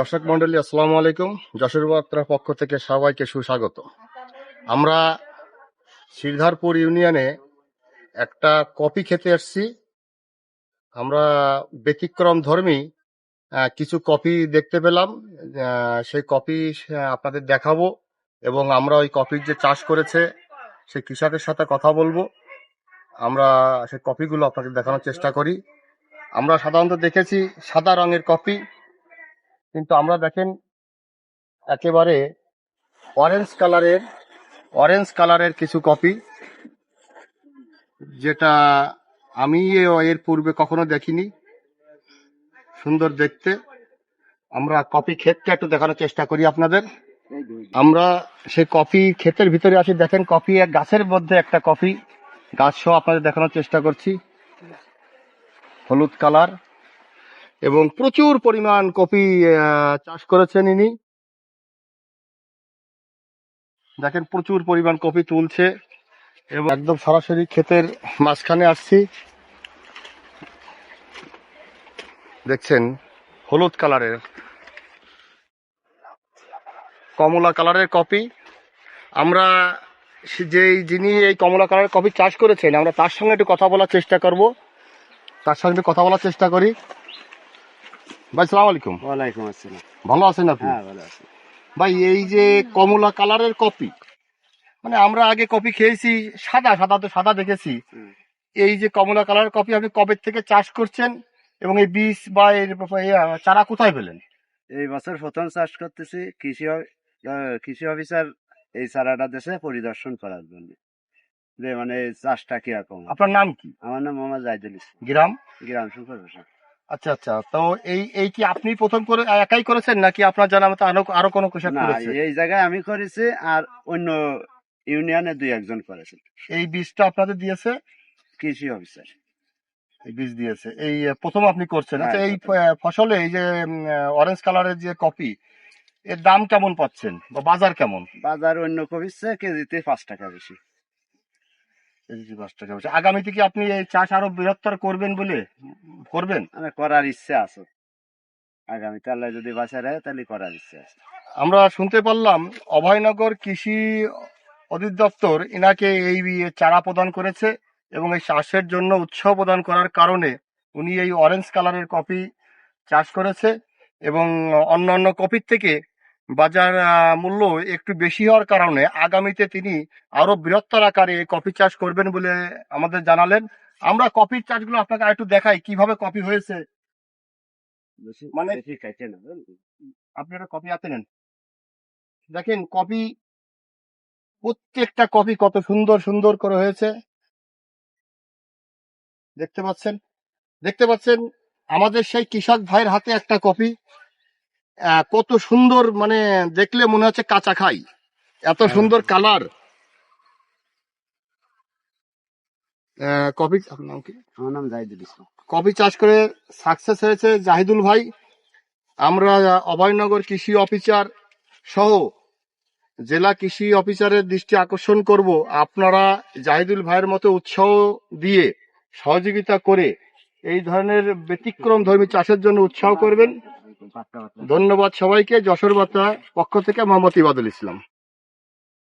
দর্শক মন্ডলী, আসসালামু আলাইকুম। যশোর বার্তার পক্ষ থেকে সবাইকে সুস্বাগত। আমরা শ্রীধরপুর ইউনিয়নে একটা কপি খেতে এসেছি। আমরা ব্যতিক্রম ধর্মী কিছু কপি দেখতে পেলাম। সেই কপি আপনাদের দেখাবো এবং আমরা ওই কপির যে চাষ করেছে, সেই কৃষকের সাথে কথা বলব। আমরা সেই কপিগুলো আপনাদের দেখানোর চেষ্টা করি। আমরা সাধারণত দেখেছি সাদা রঙের কপি কিন্তু আমরা দেখেন একেবারে অরেঞ্জ কালারের অরেঞ্জ কালারের কিছু কপি যেটা আমি এর পূর্বে কখনো দেখিনি। সুন্দর দেখতে। আমরা কপি ক্ষেতটা একটু দেখানোর চেষ্টা করি আপনাদের। আমরা সেই কফি ক্ষেতের ভিতরে আছি দেখেন কফি এক গাছের মধ্যে একটা কফি গাছ সহ আপনাদের দেখানোর চেষ্টা করছি। হলুদ কালার এবং প্রচুর পরিমাণ কপি চাষ করেছেন ইনি। দেখেন, প্রচুর পরিমাণ কপি তুলছে। এবং একদম সরাসরি ক্ষেতের মাঝখানে আসছি। দেখছেন, হলুদ কালারের, কমলা কালারের কপি। আমরা যেই, যিনি এই কমলা কালারের কপি চাষ করেছেন, আমরা তার সঙ্গে একটু কথা বলার চেষ্টা করব। তার সঙ্গে কথা বলার চেষ্টা করি। ভাই সালাম আলাইকুম। ওয়ালাইকুম আসসালাম। ভালো আছেন আপনি? হ্যাঁ ভালো আছি। ভাই এই যে কমলা কালারের কপি মানে আমরা আগে কপি খেয়েছি সাদা সাদা তো সাদা দেখেছি। এই যে কমলা কালারের কপি আপনি কবে থেকে চাষ করছেন? এবং এই বীজ বা এর চারা কোথায় পেলেন? এই বছর প্রথম চাষ করতেছি কৃষি কৃষি অফিসার এই চারাটা দেশে পরিদর্শন করার জন্য। যে মানে চাষটা কীরকম আপনার নাম কি? আমার নাম মোহাম্মদ জাহিদুল ইসলাম। গ্রাম? গ্রাম সুপারভাইজার আচ্ছা আচ্ছা। তো এই এই কি আপনি প্রথম করে একাই করেছেন নাকি আপনার জানা মতো আরও আরও কোনো কৃষক করেছে? এই জায়গায় আমি করেছি আর অন্য ইউনিয়নে দুই একজন করেছে এই বীজটা আপনাদের দিয়েছে? কৃষি অফিসার। এই বীজ দিয়েছে। এই প্রথম আপনি করছেন। আচ্ছা হ্যাঁ, এই ফসলে এই যে অরেঞ্জ কালারের যে কপি এর দাম কেমন পাচ্ছেন? বা বাজার কেমন? বাজার অন্য কবিছে কেজিতে পাঁচ টাকা বেশি। কেজি পাঁচ টাকা বলছে। আগামীতে কি আপনি এই চাষ আরও বৃহত্তর করবেন বলে? করবেন? মানে করার ইচ্ছে আছে। আগামীতে আল্লাহ যদি বাসা রাখে তাহলে করার ইচ্ছে আছে। আমরা শুনতে পারলাম অভয়নগর কৃষি অধিদপ্তর ইনাকে এই চারা প্রদান করেছে এবং এই চাষের জন্য উৎসাহ প্রদান করার কারণে উনি এই অরেঞ্জ কালারের কপি চাষ করেছে এবং অন্যান্য কপির থেকে বাজার মূল্য একটু বেশি হওয়ার কারণে আগামীতে তিনি আরও বৃহত্তর আকারে কপি চাষ করবেন বলে আমাদের জানালেন। আমরা কপির চাষগুলো আপনাকে আরেকটু দেখাই কীভাবে কপি হয়েছে? মানে- বুঝলি? আপনি একটা কপি হাতে নেন। দেখেন কপি প্রত্যেকটা কপি কত সুন্দর সুন্দর করে হয়েছে। দেখতে পাচ্ছেন? দেখতে পাচ্ছেন? আমাদের সেই কৃষক ভাইয়ের হাতে একটা কপি কত সুন্দর মানে দেখলে মনে হচ্ছে কাঁচা খাই। এত সুন্দর কালার। কপি আপনার নাম কি? আমার নাম জাহিদুল ইসলাম। কপি চাষ করে সাকসেস হয়েছে জাহিদুল ভাই। আমরা অভয়নগর কৃষি অফিসার সহ জেলা কৃষি অফিসারের দৃষ্টি আকর্ষণ করব। আপনারা জাহিদুল ভাইয়ের মতো উৎসাহ দিয়ে সহযোগিতা করে এই ধরনের ব্যতিক্রম ধর্মী চাষের জন্য উৎসাহ করবেন। ধন্যবাদ সবাইকে যশোর বার্তা পক্ষ থেকে মোহাম্মদ ইবাদুল ইসলাম।